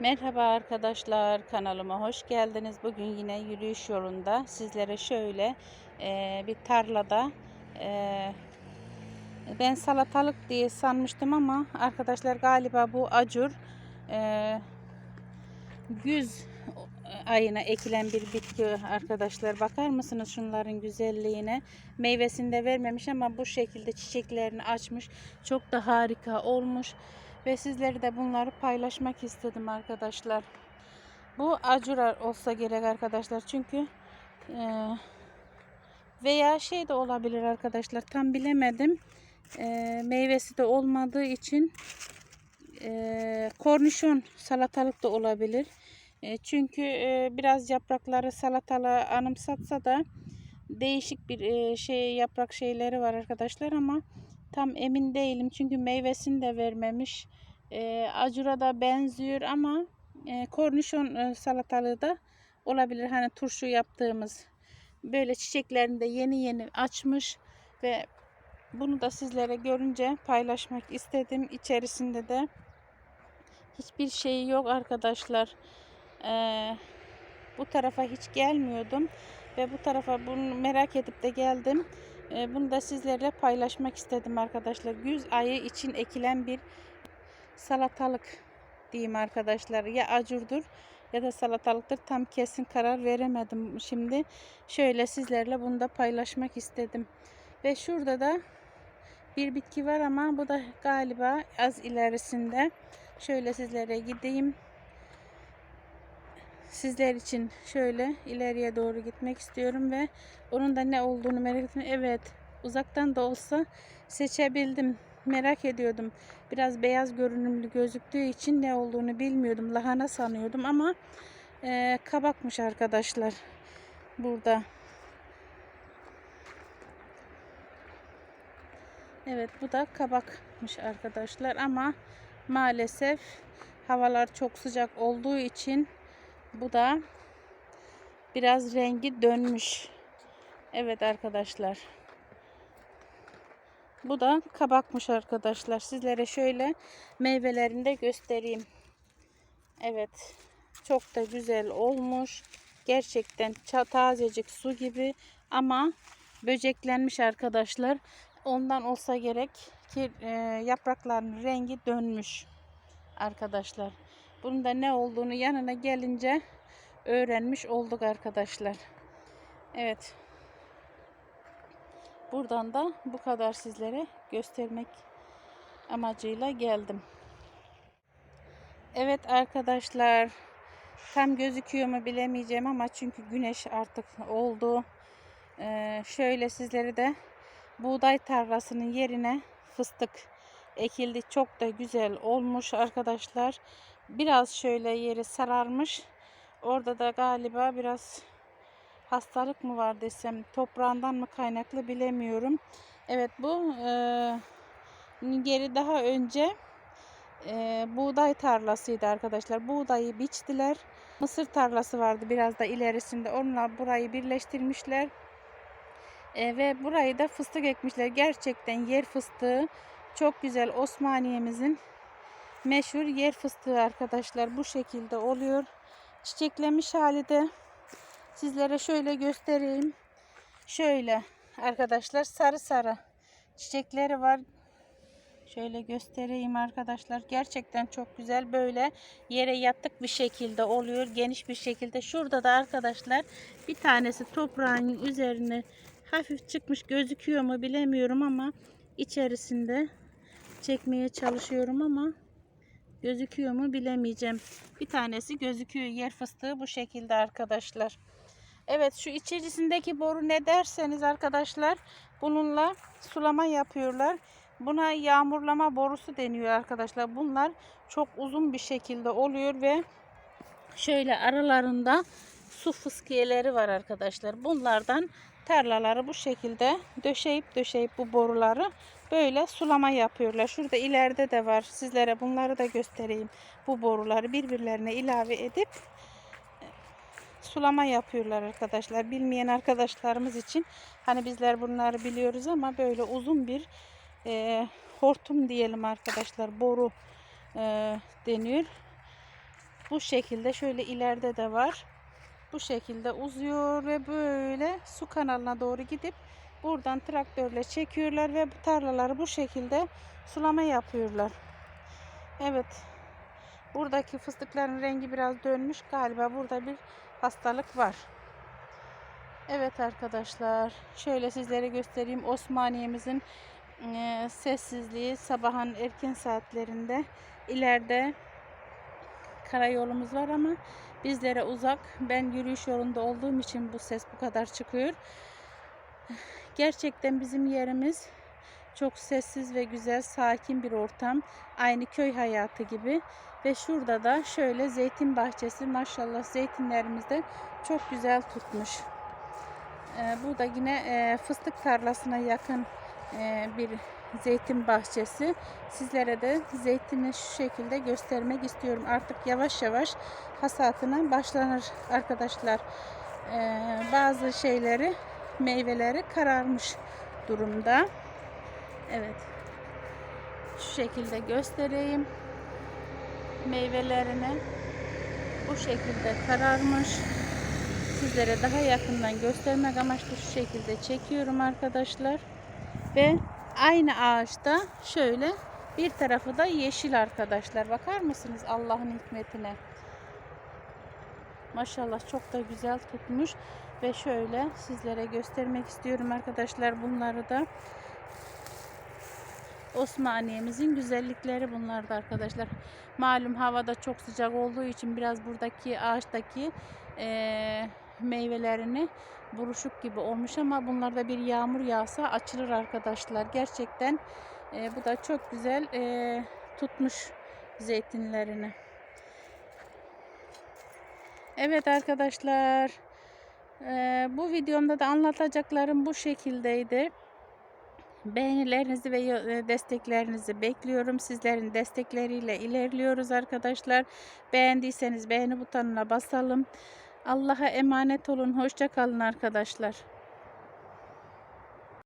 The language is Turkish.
Merhaba arkadaşlar kanalıma hoş geldiniz. Bugün yine yürüyüş yolunda sizlere şöyle e, bir tarlada e, ben salatalık diye sanmıştım ama arkadaşlar galiba bu acur e, güz ayına ekilen bir bitki arkadaşlar. Bakar mısınız şunların güzelliğine? Meyvesini de vermemiş ama bu şekilde çiçeklerini açmış. Çok da harika olmuş. Ve sizleri de bunları paylaşmak istedim arkadaşlar. Bu acura olsa gerek arkadaşlar. Çünkü e, veya şey de olabilir arkadaşlar. Tam bilemedim. E, meyvesi de olmadığı için e, kornişon salatalık da olabilir. E, çünkü e, biraz yaprakları salatalığı anımsatsa da değişik bir e, şey yaprak şeyleri var arkadaşlar ama tam emin değilim çünkü meyvesini de vermemiş. E, acura da benziyor ama e, kornişon e, salatalığı da olabilir. Hani turşu yaptığımız böyle çiçeklerini de yeni yeni açmış ve bunu da sizlere görünce paylaşmak istedim. İçerisinde de hiçbir şey yok arkadaşlar. Ee, bu tarafa hiç gelmiyordum ve bu tarafa bunu merak edip de geldim. Ee, bunu da sizlerle paylaşmak istedim arkadaşlar. Güz ayı için ekilen bir salatalık diyeyim arkadaşlar. Ya acurdur ya da salatalıktır. Tam kesin karar veremedim şimdi. Şöyle sizlerle bunu da paylaşmak istedim. Ve şurada da bir bitki var ama bu da galiba az ilerisinde. Şöyle sizlere gideyim. Sizler için şöyle ileriye doğru gitmek istiyorum ve onun da ne olduğunu merak ettim. Evet uzaktan da olsa seçebildim. Merak ediyordum. Biraz beyaz görünümlü gözüktüğü için ne olduğunu bilmiyordum. Lahana sanıyordum ama e, kabakmış arkadaşlar. Burada. Evet bu da kabakmış arkadaşlar ama maalesef havalar çok sıcak olduğu için bu da biraz rengi dönmüş. Evet arkadaşlar. Bu da kabakmış arkadaşlar. Sizlere şöyle meyvelerini de göstereyim. Evet. Çok da güzel olmuş. Gerçekten tazecik su gibi ama böceklenmiş arkadaşlar. Ondan olsa gerek ki e, rengi dönmüş arkadaşlar. Bunun da ne olduğunu yanına gelince öğrenmiş olduk arkadaşlar. Evet. Buradan da bu kadar sizlere göstermek amacıyla geldim. Evet arkadaşlar. Tam gözüküyor mu bilemeyeceğim ama çünkü güneş artık oldu. Ee, şöyle sizleri de buğday tarlasının yerine fıstık ekildi. Çok da güzel olmuş arkadaşlar. Biraz şöyle yeri sararmış. Orada da galiba biraz hastalık mı var desem toprağından mı kaynaklı bilemiyorum. Evet bu e, geri daha önce e, buğday tarlasıydı arkadaşlar. Buğdayı biçtiler. Mısır tarlası vardı biraz da ilerisinde. Onlar burayı birleştirmişler. E, ve burayı da fıstık ekmişler. Gerçekten yer fıstığı çok güzel Osmaniye'mizin meşhur yer fıstığı arkadaşlar. Bu şekilde oluyor. Çiçeklemiş hali de sizlere şöyle göstereyim. Şöyle arkadaşlar sarı sarı çiçekleri var. Şöyle göstereyim arkadaşlar. Gerçekten çok güzel böyle yere yattık bir şekilde oluyor. Geniş bir şekilde. Şurada da arkadaşlar bir tanesi toprağın üzerine hafif çıkmış gözüküyor mu bilemiyorum ama içerisinde çekmeye çalışıyorum ama gözüküyor mu bilemeyeceğim. Bir tanesi gözüküyor. Yer fıstığı bu şekilde arkadaşlar. Evet şu içerisindeki boru ne derseniz arkadaşlar bununla sulama yapıyorlar. Buna yağmurlama borusu deniyor arkadaşlar. Bunlar çok uzun bir şekilde oluyor ve şöyle aralarında su fıskiyeleri var arkadaşlar. Bunlardan tarlaları bu şekilde döşeyip döşeyip bu boruları böyle sulama yapıyorlar. Şurada ileride de var. Sizlere bunları da göstereyim. Bu boruları birbirlerine ilave edip sulama yapıyorlar arkadaşlar. Bilmeyen arkadaşlarımız için hani bizler bunları biliyoruz ama böyle uzun bir e, hortum diyelim arkadaşlar. Boru e, deniyor. Bu şekilde şöyle ileride de var. Bu şekilde uzuyor ve böyle su kanalına doğru gidip buradan traktörle çekiyorlar ve tarlaları bu şekilde sulama yapıyorlar. Evet. Buradaki fıstıkların rengi biraz dönmüş. Galiba burada bir hastalık var. Evet arkadaşlar. Şöyle sizlere göstereyim. Osmaniye'mizin e, sessizliği sabahın erken saatlerinde. ileride karayolumuz var ama bizlere uzak. Ben yürüyüş yolunda olduğum için bu ses bu kadar çıkıyor. Gerçekten bizim yerimiz çok sessiz ve güzel, sakin bir ortam. Aynı köy hayatı gibi. Ve şurada da şöyle zeytin bahçesi. Maşallah zeytinlerimiz de çok güzel tutmuş. Ee, bu da yine e, fıstık tarlasına yakın bir zeytin bahçesi. Sizlere de zeytini şu şekilde göstermek istiyorum. Artık yavaş yavaş hasatına başlanır arkadaşlar. Ee, bazı şeyleri, meyveleri kararmış durumda. Evet. Şu şekilde göstereyim. Meyvelerini bu şekilde kararmış. Sizlere daha yakından göstermek amaçlı şu şekilde çekiyorum arkadaşlar. Ve aynı ağaçta şöyle bir tarafı da yeşil arkadaşlar. Bakar mısınız Allah'ın hikmetine? Maşallah çok da güzel tutmuş. Ve şöyle sizlere göstermek istiyorum arkadaşlar bunları da. Osmaniye'mizin güzellikleri bunlar da arkadaşlar. Malum havada çok sıcak olduğu için biraz buradaki ağaçtaki eee meyvelerini buruşuk gibi olmuş ama bunlarda bir yağmur yağsa açılır arkadaşlar. Gerçekten e, bu da çok güzel e, tutmuş zeytinlerini. Evet arkadaşlar. E, bu videomda da anlatacaklarım bu şekildeydi. Beğenilerinizi ve e, desteklerinizi bekliyorum. Sizlerin destekleriyle ilerliyoruz arkadaşlar. Beğendiyseniz beğeni butonuna basalım. Allah'a emanet olun. Hoşça kalın arkadaşlar.